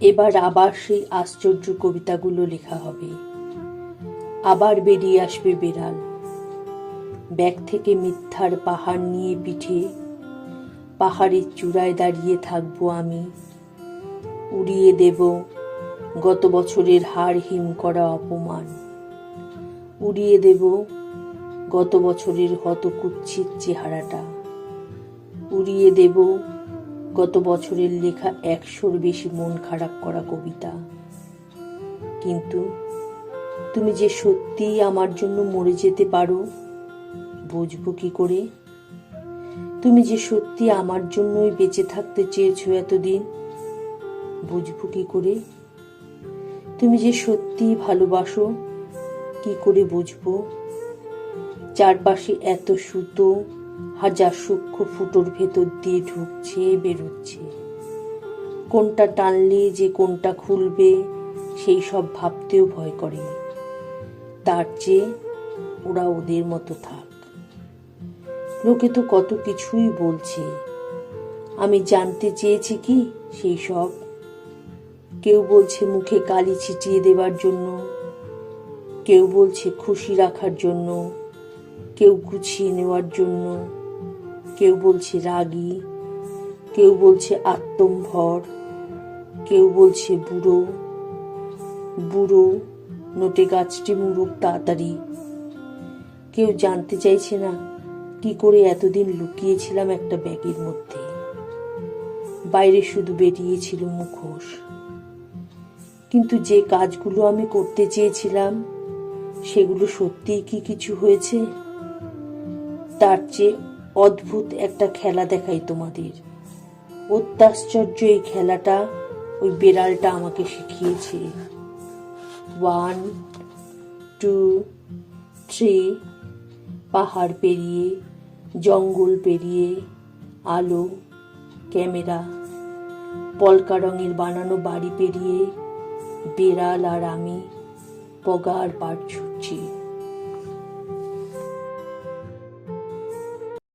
এবার আবার সেই আশ্চর্য কবিতাগুলো লেখা হবে। আবার বেরিয়ে আসবে বেড়াল। ব্যাগ থেকে মিথ্যার পাহাড় নিয়ে পিঠে, পাহাড়ের চূড়ায় দাঁড়িয়ে থাকব আমি। উড়িয়ে দেব গত বছরের হাড় হিম করা অপমান। উড়িয়ে দেব গত বছরের হতকুচ্ছিত চেহারাটা। উড়িয়ে দেব গত বছরের লেখা একশোর বেশি মন খারাপ করা কবিতা। কিন্তু তুমি যে সত্যিই আমার জন্য মরে যেতে পারো, বুঝব কি করে? তুমি যে সত্যি আমার জন্যই বেঁচে থাকতে চেয়েছো এতদিন, বুঝব কি করে? তুমি যে সত্যি ভালোবাসো, কি করে বুঝব? চারপাশে এত সুতো, হাজার সূক্ষ্ম ফুটোর ভেতর দিয়ে ঢুকছে, বেরোচ্ছে। কোনটা টানলে যে কোনটা খুলবে, সেই সব ভাবতেও ভয় করে। তার চেয়ে ওরা ওদের মতো থাক। লোকে তো কত কিছুই বলছে। আমি জানতে চেয়েছি কি সেই সব? কেউ বলছে মুখে কালি ছিটিয়ে দেবার জন্য, কেউ বলছে খুশি রাখার জন্য। কেউ গুছিয়ে নেওয়ার জন্য, কেউ বলছে রাগী, কেউ বলছে আত্মম্ভর, কেউ বলছে বুড়ো বুড়ো নোটে গাছটি মুরুক তাড়াতাড়ি। কেউ জানতে চাইছে না কি করে এতদিন লুকিয়েছিলাম একটা ব্যাগের মধ্যে। বাইরে শুধু বেরিয়েছিল মুখোশ। কিন্তু যে কাজগুলো আমি করতে চেয়েছিলাম, সেগুলো সত্যিই কি কিছু হয়েছে? তার চেয়ে অদ্ভুত একটা খেলা দেখাই তোমাদের। অত্যাশ্চর্য এই খেলাটা ওই বেড়ালটা আমাকে শিখিয়েছে। ওয়ান টু থ্রি পাহাড় পেরিয়ে, জঙ্গল পেরিয়ে, আলো, ক্যামেরা, পলকা রঙের বানানো বাড়ি পেরিয়ে, বেড়াল আর আমি পগার পার ছুটছি।